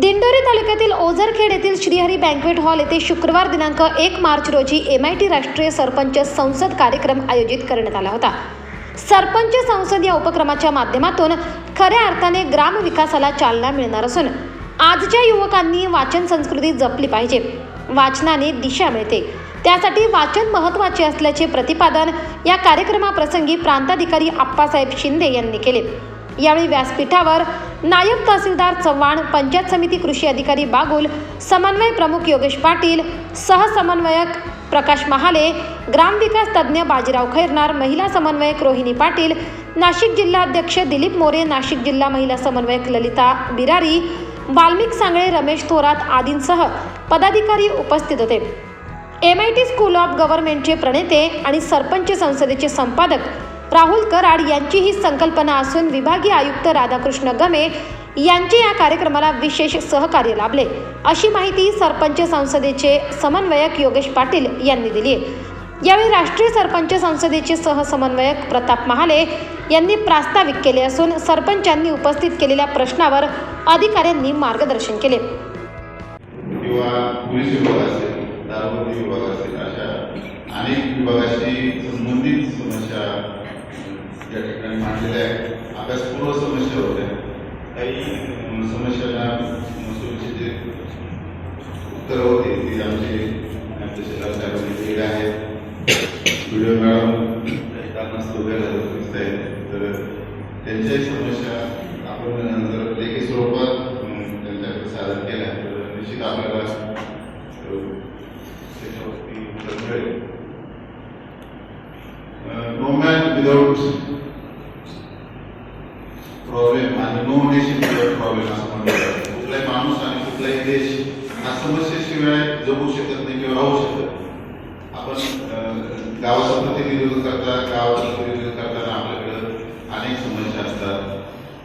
दिंडोरी तालुक्यातील ओझरखेड येथील Shrihari banquet hall येथे शुक्रवार दिनांक एक मार्च रोजी एम आय टी राष्ट्रीय सरपंच संसद कार्यक्रम आयोजित करण्यात आला होता. सरपंच संसद या उपक्रमाच्या माध्यमातून खऱ्या अर्थाने ग्रामविकासाला चालना मिळणार असून आजच्या युवकांनी वाचन संस्कृती जपली पाहिजे. वाचनाने दिशा मिळते. त्यासाठी वाचन महत्त्वाचे असल्याचे प्रतिपादन या कार्यक्रमाप्रसंगी प्रांताधिकारी आप्पासाहेब शिंदे यांनी केले. यावेळी व्यासपीठावर नायब तहसीलदार चव्हाण पंचायत समिती कृषी अधिकारी बागुल समन्वय प्रमुख योगेश पाटील सहसमन्वयक प्रकाश महाले ग्रामविकास तज्ज्ञ बाजीराव खैरनार महिला समन्वयक रोहिणी पाटील नाशिक जिल्हाध्यक्ष दिलीप मोरे नाशिक जिल्हा महिला समन्वयक ललिता बिरारी वाल्मिक सांगळे रमेश थोरात आदींसह पदाधिकारी उपस्थित होते. M I T school of गव्हर्नमेंटचे प्रणेते आणि सरपंच संसदेचे संपादक राहुल कराड यांची ही संकल्पना असून विभागीय आयुक्त राधाकृष्ण गमे यांचे या कार्यक्रमाला विशेष सहकार्य लाभले. अशी माहिती सरपंच संसदेचे समन्वयक योगेश पाटील यांनी दिली यावेळी राष्ट्रीय सरपंच संसदेचे सहसमन्वयक प्रताप महाले यांनी प्रास्ताविक केले असून सरपंचांनी उपस्थित केलेल्या प्रश्नावर अधिकाऱ्यांनी मार्गदर्शन केले. किंवा पोलीस विभाग असेल दारूबंदी विभाग असेल अशा अनेक विभागाशी संबंधित समस्या या अभ्यासपूर्व समस्या होत्या काही होती ती आमचे तहसीलदार साहेबांनी दिलेली आहेत व्हिडिओ मॅडम काही समस्या आपण जर लेखी स्वरूपात सादर तर निश्चित आपल्याला उत्तर मिळेल नो प्रॉब्लेम आणि नो नेशन विदाउट प्रॉब्लेम असं म्हणलं जातं कुठलाही माणूस आणि कुठलाही देश हा समस्येशिवाय जगू शकत नाही किंवा राहू शकत आपण गावाचं प्रतिनिधित्व करता गावाचं प्रतिनिधित्व करताना आपल्याकडं अनेक समस्या असतात.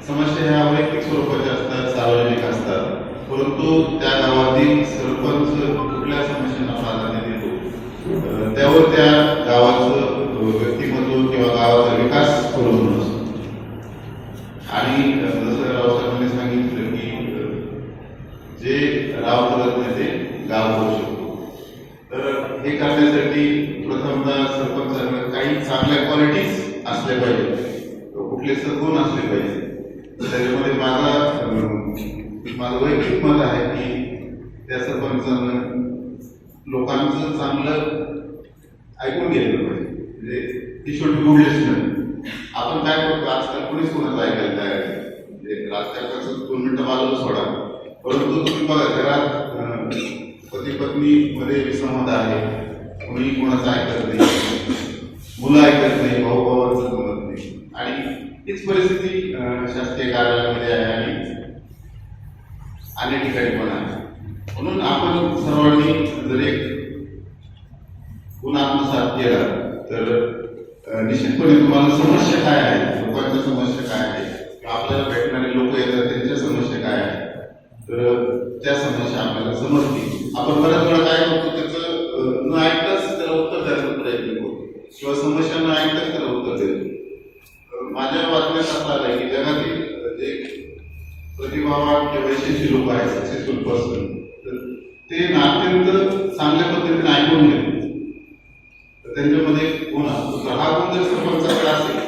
समस्या ह्या वैयक्तिक स्वरूपाच्या असतात सार्वजनिक असतात. परंतु त्या गावातील सरपंच कुठल्या समस्यांना प्राधान्य देतो? त्यावर त्या राव गाव शकतो. तर हे करण्यासाठी प्रथमतः सरपंचांना काही चांगल्या क्वालिटीज असल्या पाहिजे कुठले सद्गुण असले पाहिजे त्याच्यामध्ये माझा माझं वैयक्तिक मत आहे की त्या सरपंचानं लोकांचं चांगलं ऐकून घेतलं पाहिजे. म्हणजे ती शुड बी लिस्नर आपण काय करतो? आजकाल कोणीच कोणाचं ऐकायला तयार नाही. म्हणजे राजकारणाचं दोन मिनटं बाजूला सोडा. परंतु तुम्ही बघा घरात पती पत्नी मध्ये विसंवाद आहे. कोणी कोणाचं ऐकत नाही. मुलं ऐकत नाही. भाऊ भावांचं जमत नाही. आणि हीच परिस्थिती शासकीय कार्यालयामध्ये आहे आणि अनेक ठिकाणी पण आहे. म्हणून आपण सर्वांनी जर एक गुण आत्मसात केला तर निश्चितपणे तुम्हाला समस्या काय आहे? लोकांच्या समस्या काय आहे? आपल्याला भेटणारे लोक येतात त्यांच्या समस्या काय आहे? तर त्या समस्या आपल्याला समजतील आपण परत परत काय करतो त्याचं न ऐकताच त्याला उत्तर द्यायचा प्रयत्न करतो किंवा समस्या न ऐकताच त्याला उत्तर देतो माझ्या बातम्यात असं आलं की जगातील जे प्रतिभावान किंवा यशस्वी लोक आहेत सक्सेसफुल पर्सन तर ते ना चांगल्या पद्धतीने ऐकून घेतात तर त्यांच्यामध्ये गुण असतो तर हा गुण जर सरपंचाकडे असेल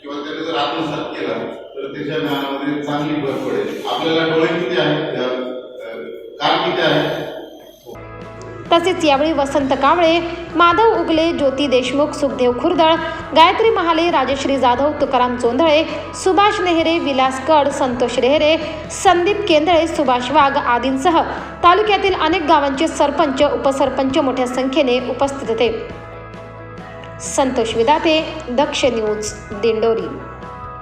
किंवा त्याने जर आत्मसात केला तर त्याच्या ज्ञानामध्ये चांगली भर पडेल. आपल्याला डोळे किती आहेत? तसेच यावेळी वसंत कांबळे माधव उगले ज्योती देशमुख सुखदेव खुर्दळ गायत्री महाले राजश्री जाधव तुकाराम चोंधळे सुभाष नेहरे विलास कड संतोष रेहरे संदीप केंदळे सुभाष वाघ आदींसह तालुक्यातील अनेक गावांचे सरपंच उपसरपंच मोठ्या संख्येने उपस्थित होते. संतोष विदाते दक्ष न्यूज दिंडोरी.